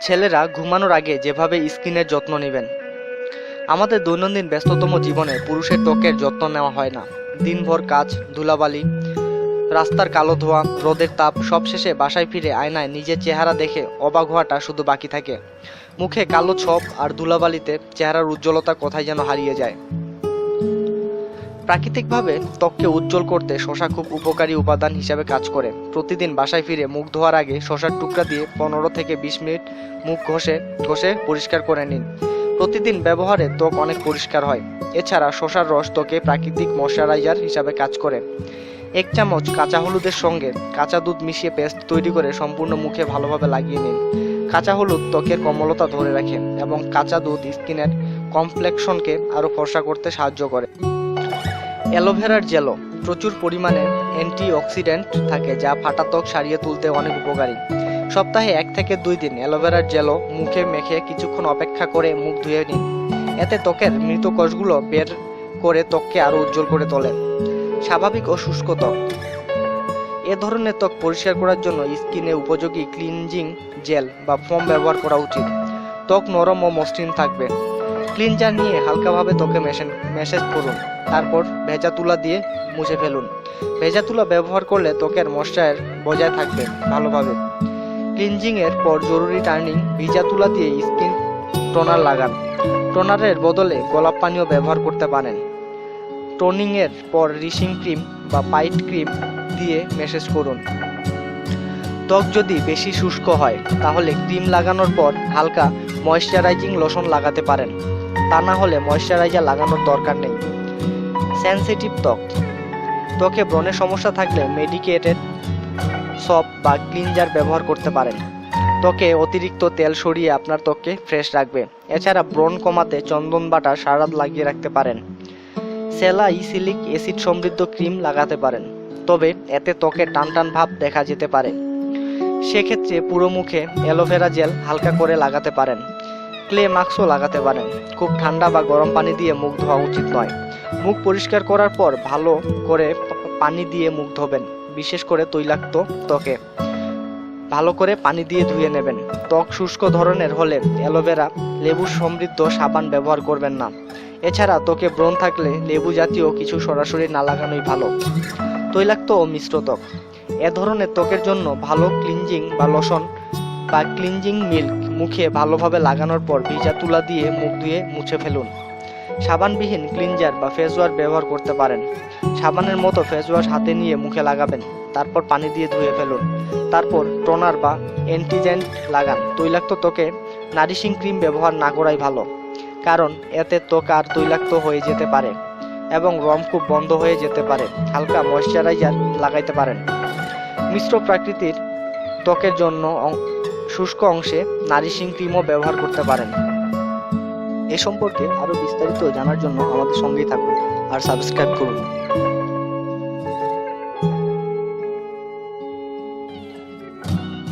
ছেলেরা ঘুমানোর আগে যেভাবে স্কিনের যত্ন নেবেন। আমাদের দৈনন্দিন ব্যস্ততম জীবনে পুরুষের ত্বকের যত্ন নেওয়া হয় না। দিনভর কাজ, ধুলাবালি, রাস্তার কালো ধোয়া, রোদের তাপ, সবশেষে বাসায় ফিরে আয়নায় নিজের চেহারা দেখে অবাক হওয়াটা শুধু বাকি থাকে। মুখে কালো ছপ আর ধুলাবালিতে চেহারার উজ্জ্বলতা কোথায় যেন হারিয়ে যায়। প্রাকৃতিকভাবে ত্বককে উজ্জ্বল করতে শশা খুব উপকারী উপাদান হিসাবে কাজ করে। প্রতিদিন বাসায় ফিরে মুখ ধোয়ার আগে শশার টুকরা দিয়ে পনেরো থেকে বিশ মিনিট মুখ ঘষে ঘষে পরিষ্কার করে নিন। প্রতিদিন ব্যবহারে ত্বক অনেক পরিষ্কার হয়। এছাড়া শশার রস ত্বকে প্রাকৃতিক ময়শ্চারাইজার হিসাবে কাজ করে। এক চামচ কাঁচা হলুদের সঙ্গে কাঁচা দুধ মিশিয়ে পেস্ট তৈরি করে সম্পূর্ণ মুখে ভালোভাবে লাগিয়ে নিন। কাঁচা হলুদ ত্বকের কমলতা ধরে রাখে এবং কাঁচা দুধ স্কিনের কমপ্লেকশনকে আরও ফর্সা করতে সাহায্য করে। অ্যালোভেরার জেলও প্রচুর পরিমাণে অ্যান্টিঅক্সিডেন্ট থাকে যা ফাটা ত্বক সারিয়ে তুলতে অনেক উপকারী। সপ্তাহে এক থেকে দুই দিন অ্যালোভেরার জেলও মুখে মেখে কিছুক্ষণ অপেক্ষা করে মুখ ধুয়ে নিন। এতে ত্বকের মৃত কোষগুলো বের করে ত্বককে আরও উজ্জ্বল করে তোলে। স্বাভাবিক ও শুষ্ক ত্বক। এ ধরনের ত্বক পরিষ্কার করার জন্য স্কিনে উপযোগী ক্লিনজিং জেল বা ফোম ব্যবহার করা উচিত। ত্বক নরম ও মসৃণ থাকবে। ক্লিনজার নিয়ে হালকাভাবে ত্বকে মেসেজ করুন। তারপর ভেজা তুলা দিয়ে মুছে ফেলুন। ভেজা তুলা ব্যবহার করলে ত্বকের ময়শ্চার বজায় থাকবে ভালোভাবে। ক্লিনজিং এর পর জরুরি টার্নিং ভিজা তুলা দিয়ে স্কিন টোনার লাগান। টোনারের বদলে গোলাপ পানিও ব্যবহার করতে পারেন। টোনিং এর পর রিসিং ক্রিম বা পাইট ক্রিম দিয়ে মেসেজ করুন। ত্বক যদি বেশি শুষ্ক হয়, তাহলে ক্রিম লাগানোর পর হালকা ময়শ্চারাইজিং লোশন লাগাতে পারেন। তা না হলে ময়শ্চারাইজার লাগানোর দরকার নেই। সেনসিটিভ ত্বক। ত্বকে ব্রণের সমস্যা থাকলে মেডিকেটেড সপ বা ক্লিনজার ব্যবহার করতে পারেন। ত্বকে অতিরিক্ত তেল সরিয়ে আপনার ত্বককে ফ্রেশ রাখবে। এছাড়া ব্রণ কমাতে চন্দন বাটা সারাত লাগিয়ে রাখতে পারেন। স্যালাইসিলিক অ্যাসিড সমৃদ্ধ ক্রিম লাগাতে পারেন। তবে এতে ত্বকে টান টান ভাব দেখা যেতে পারে। সেক্ষেত্রে পুরো মুখে অ্যালোভেরা জেল হালকা করে লাগাতে পারেন। ক্লে মাস্কও লাগাতে পারেন। খুব ঠান্ডা বা গরম পানি দিয়ে মুখ ধোয়া উচিত নয়। মুখ পরিষ্কার করার পর ভালো করে পানি দিয়ে মুখ ধোবেন। বিশেষ করে তৈলাক্ত ত্বকে। ভালো করে পানি দিয়ে ধুয়ে নেবেন। ত্বক শুষ্ক ধরনের হলে অ্যালোভেরা লেবু সমৃদ্ধ সাবান ব্যবহার করবেন না। এছাড়া ত্বকে ব্রণ থাকলে লেবু জাতীয় কিছু সরাসরি না লাগানোই ভালো। তৈলাক্ত ও মিশ্র ত্বক। এ ধরনের ত্বকের জন্য ভালো ক্লিনজিং বা লোশন বা ক্লিনজিং মিল্ক মুখে ভালোভাবে লাগানোর পর ভিজা তুলা দিয়ে মুখ ধুয়ে মুছে ফেলুন। সাবানবিহীন ক্লিনজার বা ফেস ওয়াশ ব্যবহার করতে পারেন। সাবানের মতো ফেস ওয়াশ হাতে নিয়ে মুখে লাগাবেন, তারপর পানি দিয়ে ধুয়ে ফেলুন। তারপর টোনার বা অ্যান্টিজেন্ট লাগান। তৈলাক্ত ত্বকে নারিশিং ক্রিম ব্যবহার না করাই ভালো, কারণ এতে ত্বক আর তৈলাক্ত হয়ে যেতে পারে এবং রম খুব বন্ধ হয়ে যেতে পারে। হালকা ময়শ্চারাইজার লাগাইতে পারেন। মিশ্র প্রাকৃতির ত্বকের জন্য শুষ্ক অংশে নারিশিং ক্রিমও ব্যবহার করতে পারেন। এ সম্পর্কে আরও বিস্তারিত জানার জন্য আমাদের সঙ্গেই থাকুন আর সাবস্ক্রাইব করুন।